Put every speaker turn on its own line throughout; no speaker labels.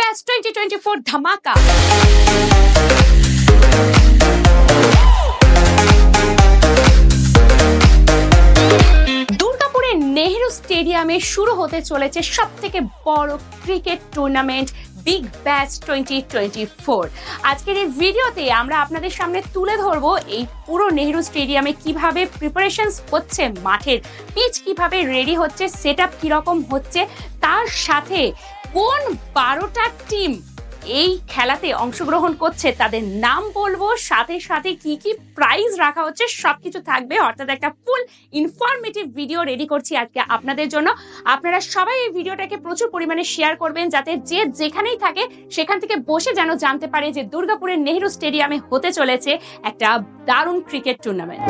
Batch twenty twenty four ধামাকা নেহেরু স্টেডিয়ামে শুরু হতে চলেছে সব থেকে বড় cricket tournament big batch twenty twenty four আজকের এই ভিডিওতে আমরা আপনাদের সামনে তুলে ধরব এই পুরো নেহরু স্টেডিয়ামে কীভাবে প্রিপারেশনস হচ্ছে, মাঠের পিচ কীভাবে রেডি হচ্ছে সেট আপ কীরকম হচ্ছে, তার সাথে কোন বারোটা টিম এই খেলাতে অংশগ্রহণ করছে, তাদের নাম বলব, সাথে সাথে কি কি প্রাইজ রাখা হচ্ছে, সবকিছু থাকবে। অর্থাৎ একটা ফুল ইনফরমেটিভ ভিডিও রেডি করছি আজকে আপনাদের জন্য। আপনারা সবাই এই ভিডিওটাকে প্রচুর পরিমাণে শেয়ার করবেন, যাতে যে যেখানেই থাকে, সেখান থেকে বসে যেন জানতে পারে যে দুর্গাপুরের নেহেরু স্টেডিয়ামে হতে চলেছে একটা দারুণ ক্রিকেট টুর্নামেন্ট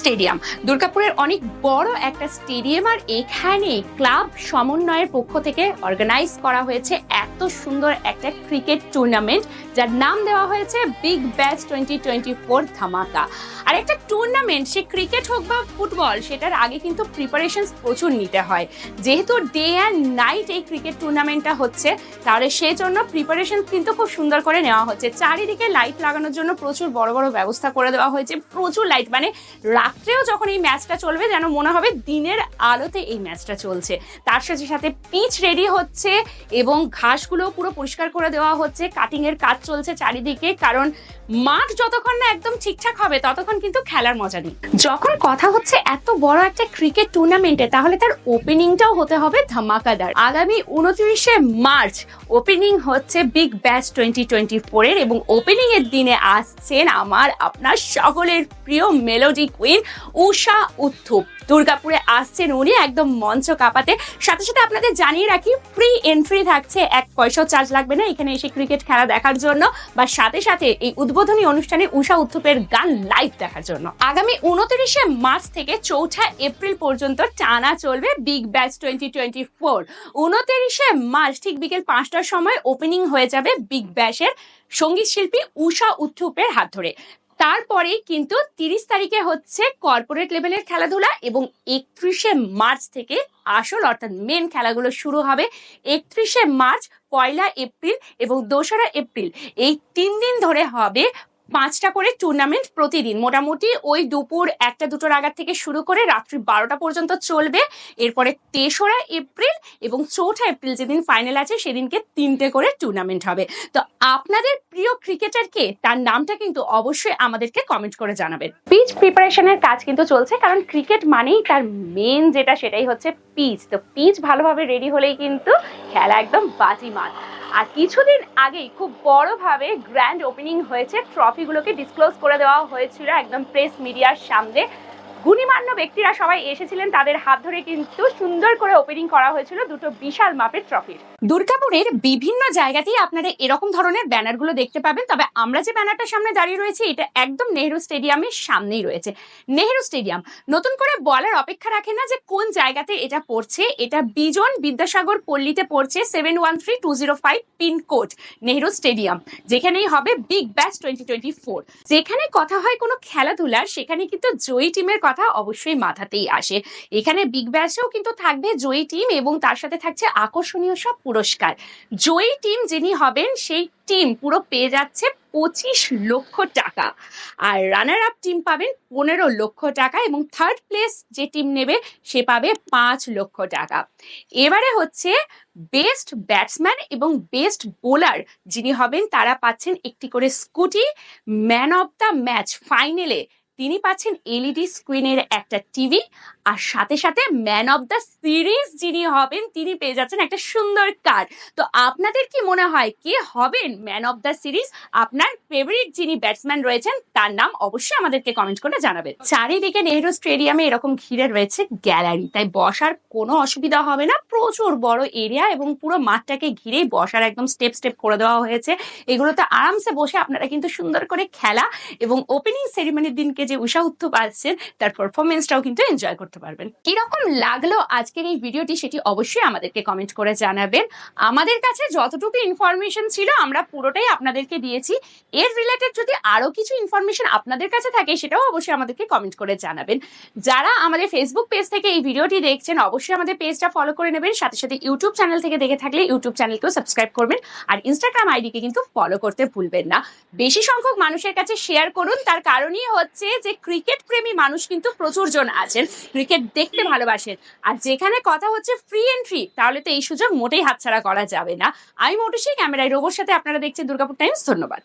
স্টেডিয়াম। দুর্গাপুরের অনেক বড় একটা স্টেডিয়াম আর এখানে ক্লাব সমন্বয়ের পক্ষ থেকে অর্গানাইজ করা হয়েছে এত সুন্দর একটা ক্রিকেট টুর্নামেন্ট যার নাম দেওয়া হয়েছে big batch twenty twenty four ধামাকা। আর একটা টুর্নামেন্ট সে ক্রিকেট হোক বা ফুটবল, সেটার আগে কিন্তু প্রিপারেশন প্রচুর নিতে হয়। যেহেতু ডে অ্যান্ড নাইট এই ক্রিকেট টুর্নামেন্টটা হচ্ছে, তাহলে সেই জন্য প্রিপারেশন কিন্তু খুব সুন্দর করে নেওয়া হচ্ছে। চারিদিকে লাইট লাগানোর জন্য প্রচুর বড় বড় ব্যবস্থা করে দেওয়া হয়েছে। প্রচুর লাইট মানে রাত্রেও যখন এই ম্যাচটা চলবে, যেন মনে হবে দিনের আলোতে এই ম্যাচটা চলছে। তার সাথে সাথে পিচ রেডি হচ্ছে এবং ঘাসগুলো পুরো পরিষ্কার করে দেওয়া হচ্ছে। কাটিং এর কাজ চলছে চারিদিকে, কারণ মাঠ যতক্ষণ না একদম ঠিকঠাক হবে, ততক্ষণ কিন্তু খেলার মজা নেই। যখন কথা হচ্ছে এত বড় একটা ক্রিকেট টুর্নামেন্টে, তাহলে তার ওপেনিংটাও হতে হবে ধামাকাদার। আগামী উনত্রিশে মার্চ ওপেনিং হচ্ছে বিগ ব্যাচ টোয়েন্টি টোয়েন্টি ফোরের এবং ওপেনিং এর দিনে আসছেন আমার, আপনার সকলের প্রিয় মেলোডি কুইন উষা উত্থুপ দুর্গাপুরে আসছেন উনি, একদম মঞ্চ কাঁপাতে। সাথে সাথে আপনাদের জানিয়ে রাখি ফ্রি এন্ট্রি থাকছে, এক পয়সাও চার্জ লাগবে না। এখানে এসে ক্রিকেট খেলা দেখার জন্য বা সাথে সাথে এই উদ্বোধনী অনুষ্ঠানে উষা উত্থুপের গান লাইভ দেখার জন্য। আগামী উনত্রিশে মার্চ থেকে চৌঠা এপ্রিল পর্যন্ত টানা চলবে big batch twenty twenty four উনত্রিশে মার্চ, ঠিক বিকেল পাঁচটার সময় ওপেনিং হয়ে যাবে বিগ ব্যাশের সংগীত শিল্পী উষা উত্থুপের হাত ধরে। তারপরে কিন্তু তিরিশ তারিখে হচ্ছে কর্পোরেট লেভেলের খেলাধুলা এবং একত্রিশে মার্চ থেকে আসল অর্থাৎ মেন খেলাগুলো শুরু হবে। একত্রিশে মার্চ, পয়লা এপ্রিল এবং দোসরা এপ্রিল। এই তিন দিন ধরে হবে পাঁচটা করে টুর্নামেন্ট প্রতিদিন। মোটামুটি ওই দুপুর একটা দুটোর আগার থেকে শুরু করে রাত্রি বারোটা পর্যন্ত চলবে। এরপরে তেসরা এপ্রিল এবং চৌঠা এপ্রিল যেদিন ফাইনাল আছে, সেদিনকে তিনটে করে টুর্নামেন্ট হবে। তো আপনাদের ক্রিকেটার কে তার নামটা কিন্তু অবশ্যই আমাদেরকে কমেন্ট করে জানাবেন। পিচ প্রিপারেশনের কাজ কিন্তু চলছে, কারণ ক্রিকেট মানেই তার মেন যেটা সেটাই হচ্ছে পিচ তো পিচ ভালোভাবে রেডি হলেই কিন্তু খেলা একদম বাজি মাল আর কিছুদিন আগেই খুব বড়ভাবে গ্র্যান্ড ওপেনিং হয়েছে। ট্রফিগুলোকে ডিসক্লোজ করে দেওয়া হয়েছিল একদম প্রেস মিডিয়ার সামনে। গুণীমান্য ব্যক্তিরা সবাই এসেছিলেন, তাদের হাত ধরে কিন্তু সুন্দর করে ওপেনিং করা হয়েছিল দুটো বিশাল মাপের ট্রফির দুর্গাপুরের বিভিন্ন জায়গাতেই আপনারা এরকম ধরনের ব্যানারগুলো দেখতে পাবেন, তবে আমরা যে ব্যানারটার সামনে দাঁড়িয়ে রয়েছি, এটা একদম নেহেরু স্টেডিয়ামের সামনেই রয়েছে। নেহেরু স্টেডিয়াম, নতুন করে বলার অপেক্ষা রাখে না যে কোন জায়গাতে এটা পড়ছে, এটা বিজন বিদ্যাসাগর পল্লীতে পড়ছে seven one three two zero five pin code Nehru stadium, যেখানেই হবে big batch twenty twenty four যেখানে কথা হয় কোনো খেলাধুলার, সেখানে কিন্তু জয়ী টিমের কথা অবশ্যই মাথাতেই আসে। এখানে বিগ ব্যাচেও কিন্তু থাকবে জয়ী টিম এবং তার সাথে থাকছে আকর্ষণীয় সব পুরস্কার। জয়ী টিম যিনি হবেন, সেই টিম পুরো পেয়ে যাচ্ছে পঁচিশ লক্ষ টাকা। আর রানার আপ টিম পাবেন পনেরো লক্ষ টাকা এবং থার্ড প্লেস যে টিম নেবে, সে পাবে পাঁচ লক্ষ টাকা। এবারে হচ্ছে বেস্ট ব্যাটসম্যান এবং বেস্ট বোলার যিনি হবেন, তারা পাচ্ছেন একটি করে scooty. Man of the match ফাইনালে তিনি পাচ্ছেন এলইডি স্ক্রিনের একটা টিভি আর সাথে সাথে ম্যান অফ দ্য সিরিজ যিনি হবেন, তিনি পেয়ে যাচ্ছেন একটা সুন্দর কার্ড। তো আপনাদের কি মনে হয় কে হবেন ম্যান অফ দ্য সিরিজ? আপনার ফেভারিট যিনি ব্যাটসম্যান রয়েছেন, তার নাম অবশ্যই আমাদেরকে কমেন্ট করে জানাবেন। চারিদিকে নেহেরু স্টেডিয়ামে এরকম ঘিরে রয়েছে গ্যালারি তাই বসার কোনো অসুবিধা হবে না। প্রচুর বড় এরিয়া এবং পুরো মাঠটাকে ঘিরেই বসার একদম স্টেপ স্টেপ করে দেওয়া হয়েছে। এগুলোতে আরামসে বসে আপনারা কিন্তু সুন্দর করে খেলা এবং ওপেনিং সেরিমনির দিনকে যে উৎসাহ পাচ্ছেন তার পারফরমেন্সটাও কিন্তু এনজয় করতে পারবেন। কীরকম লাগল আজকের এই ভিডিওটি সেটি অবশ্যই আমাদেরকে কমেন্ট করে জানাবেন। আমাদের কাছে যতটুকু ইনফরমেশন ছিল, আমরা পুরোটাই আপনাদেরকে দিয়েছি। এর রিলেটেড যদি আরও কিছু ইনফরমেশন আপনাদের কাছে থাকে, সেটাও অবশ্যই আমাদেরকে কমেন্ট করে জানাবেন। যারা আমাদের ফেসবুক পেজ থেকে এই ভিডিওটি দেখছেন, অবশ্যই আমাদের পেজটা ফলো করে নেবেন। সাথে সাথে ইউটিউব চ্যানেল থেকে দেখে থাকলে ইউটিউব চ্যানেলকেও সাবস্ক্রাইব করবেন। আর ইনস্টাগ্রাম আইডিকে কিন্তু ফলো করতে ভুলবেন না। বেশি সংখ্যক মানুষের কাছে শেয়ার করুন। তার কারণই হচ্ছে যে ক্রিকেট প্রেমী মানুষ কিন্তু প্রচুর জন আছেন। ক্রিকেট দেখতে ভালোবাসেন। আর যেখানে কথা হচ্ছে ফ্রি এন্ট্রি তাহলে তো এই সুযোগ মোটেই হাতছাড়া করা যাবে না। আমি মোটুসি ক্যামেরায় রোবোর সাথে আপনারা দেখছেন দুর্গাপুর টাইমস, ধন্যবাদ।